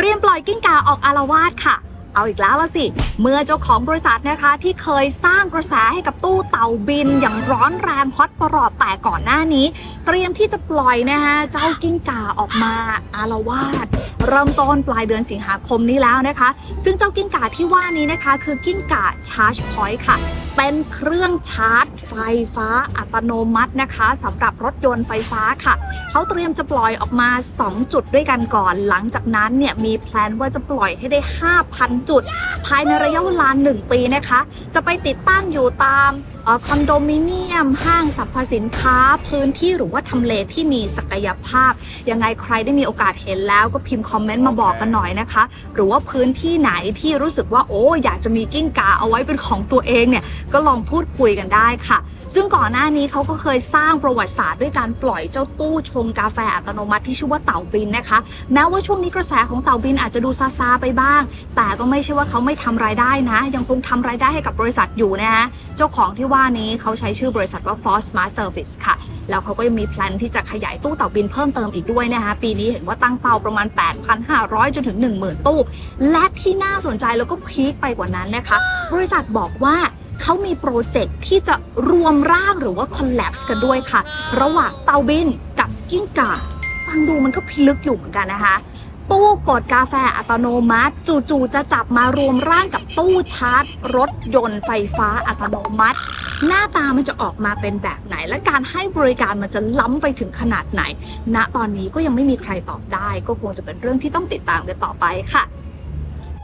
เตรียมปล่อยกิ้งก่าออกอารวาสค่ะ เอาอีกแล้วละสิ เมื่อเจ้าของบริษัทนะคะที่เคยสร้างกระแสให้กับตู้เต่าบินอย่างร้อนแรงฮอตประหลอดแต่ก่อนหน้านี้ เตรียมที่จะปล่อยนะคะเจ้ากิ้งก่าออกมาอารวาสเริ่มต้นปลายเดือนสิงหาคมนี้แล้วนะคะ ซึ่งเจ้ากิ้งก่าที่ว่านี้นะคะ คือกิ้งก่าชาร์จพอยต์ค่ะ เป็นเครื่องชาร์จไฟฟ้าอัตโนมัตินะคะสำหรับรถยนต์ไฟฟ้าค่ะ เขาเตรียมจะปล่อยออกมา 2 จุดด้วยกันก่อน หลังจากนั้นเนี่ยมีแพลนว่าจะปล่อยให้ได้ 5,000 จุด ภายในระยะเวลา 1 ปีนะคะ จะไปติดตั้งอยู่ตาม คอนโดมิเนียม ห้างสรรพสินค้า พื้นที่หรือว่าทำเลที่มีศักยภาพ ยังไงใครได้มีโอกาสเห็นแล้วก็พิมพ์คอมเมนต์มาบอกกันหน่อยนะคะ หรือว่าพื้นที่ไหนที่รู้สึกว่าโอ้อยากจะมีกิ้งกาเอาไว้เป็นของตัวเองเนี่ยก็ลองพูดคุยกันได้ค่ะ ซึ่งก่อนหน้านี้เขาก็เคยสร้างประวัติศาสตร์ด้วยการปล่อยเจ้าตู้ชงกาแฟอัตโนมัติที่ชื่อว่าเต่าบินนะคะ แม้ว่าช่วงนี้กระแสของเต่าบินอาจจะดูซาซาไปบ้าง แต่ก็ไม่ใช่ว่าเขาไม่ทำรายได้นะ ยังคงทำรายได้ให้กับบริษัทอยู่นะฮะเจ้าของที่ว่านี้เขาใช้ชื่อบริษัทว่า Force Smart Service ค่ะ แล้วเขาก็ยังมีแพลนที่จะขยายตู้เต่าบินเพิ่มเติมอีกด้วยนะคะปีนี้เห็นว่าตั้งเป้าประมาณ 8,500 จนถึง 10,000 ตู้ และที่น่าสนใจแล้วก็พีคไปกว่านั้นนะคะ บริษัทบอกว่าเขามีโปรเจกต์ที่จะรวมร่างหรือว่าคอล l ล p s e กันด้วยค่ะ ระหว่างเตาบินกับกิ้งก่าฟังดูมันก็พิลึกอยู่เหมือนกันนะคะตู้กดกาแฟอัตโนมัติ จู่ๆจะจับมารวมร่างกับตู้ชาร์จ รถยนต์ไฟฟ้าอัตโนมัติ หน้าตามันจะออกมาเป็นแบบไหน และการให้บริการมันจะล้ำไปถึงขนาดไหน ณตอนนี้ก็ยังไม่มีใครตอบได้ ก็คงจะเป็นเรื่องที่ต้องติดตามกันต่อไปค่ะ